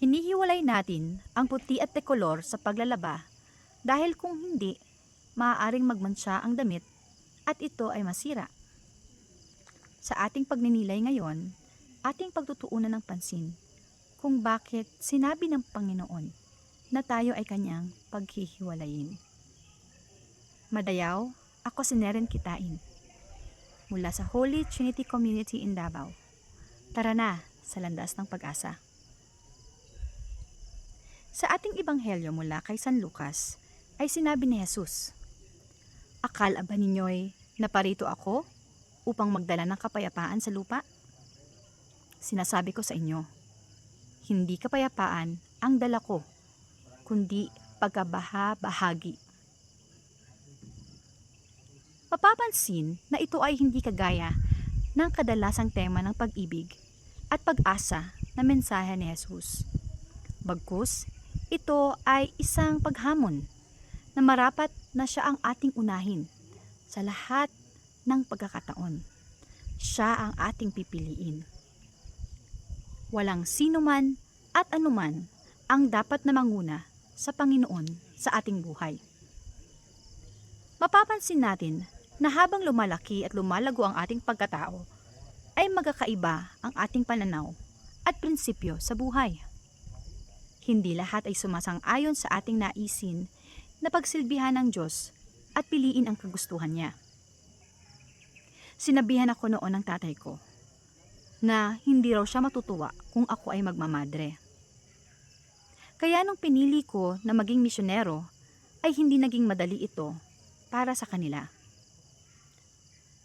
Hinihiwalay natin ang puti at dekolor sa paglalaba dahil kung hindi, maaaring magmansya ang damit at ito ay masira. Sa ating pagninilay ngayon, ating pagtutuunan ng pansin kung bakit sinabi ng Panginoon na tayo ay kanyang paghihiwalayin. Madayaw, ako si Neren Kitain mula sa Holy Trinity Community in Davao. Tara na sa landas ng pag-asa. Sa ating ebanghelyo mula kay San Lucas ay sinabi ni Jesus, Akala ba ninyo'y naparito ako upang magdala ng kapayapaan sa lupa? Sinasabi ko sa inyo, hindi kapayapaan ang dala ko, kundi pagkabaha-bahagi. Mapapansin na ito ay hindi kagaya ng kadalasang tema ng pag-ibig at pag-asa na mensahe ni Jesus. Bagkus, ito ay isang paghamon na marapat na siya ang ating unahin sa lahat ng pagkakataon. Siya ang ating pipiliin. Walang sino man at anuman ang dapat na manguna sa Panginoon sa ating buhay. Mapapansin natin na habang lumalaki at lumalago ang ating pagkatao, ay magkakaiba ang ating pananaw at prinsipyo sa buhay. Hindi lahat ay sumasang-ayon sa ating naisin na pagsilbihan ng Diyos at piliin ang kagustuhan niya. Sinabihan ako noon ng tatay ko na hindi raw siya matutuwa kung ako ay magmamadre. Kaya nung pinili ko na maging misyonero, ay hindi naging madali ito para sa kanila.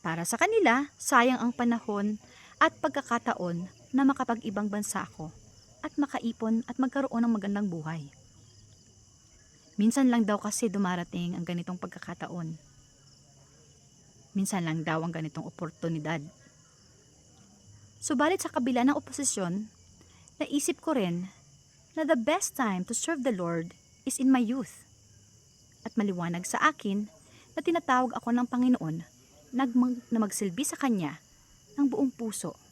Para sa kanila, sayang ang panahon at pagkakataon na makapag-ibang bansa ako at makaipon at magkaroon ng magandang buhay. Minsan lang daw kasi dumarating ang ganitong pagkakataon. Minsan lang daw ang ganitong oportunidad. Subalit sa kabila ng oposisyon, naisip ko rin na the best time to serve the Lord is in my youth. At maliwanag sa akin na tinatawag ako ng Panginoon na magsilbi sa Kanya ng buong puso.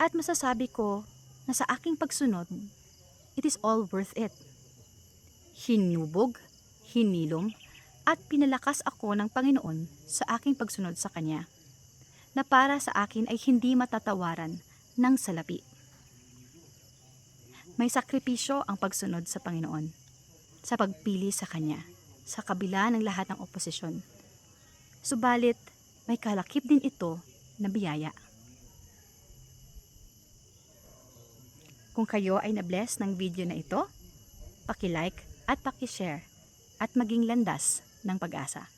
At masasabi ko na sa aking pagsunod, it is all worth it. Hinubog, hinilom, at pinalakas ako ng Panginoon sa aking pagsunod sa Kanya, na para sa akin ay hindi matatawaran ng salapi. May sakripisyo ang pagsunod sa Panginoon, sa pagpili sa Kanya, sa kabila ng lahat ng oposisyon. Subalit, may kalakip din ito na biyaya. Kung kayo ay na-bless ng video na ito, paki-like at paki-share at maging landas ng pag-asa.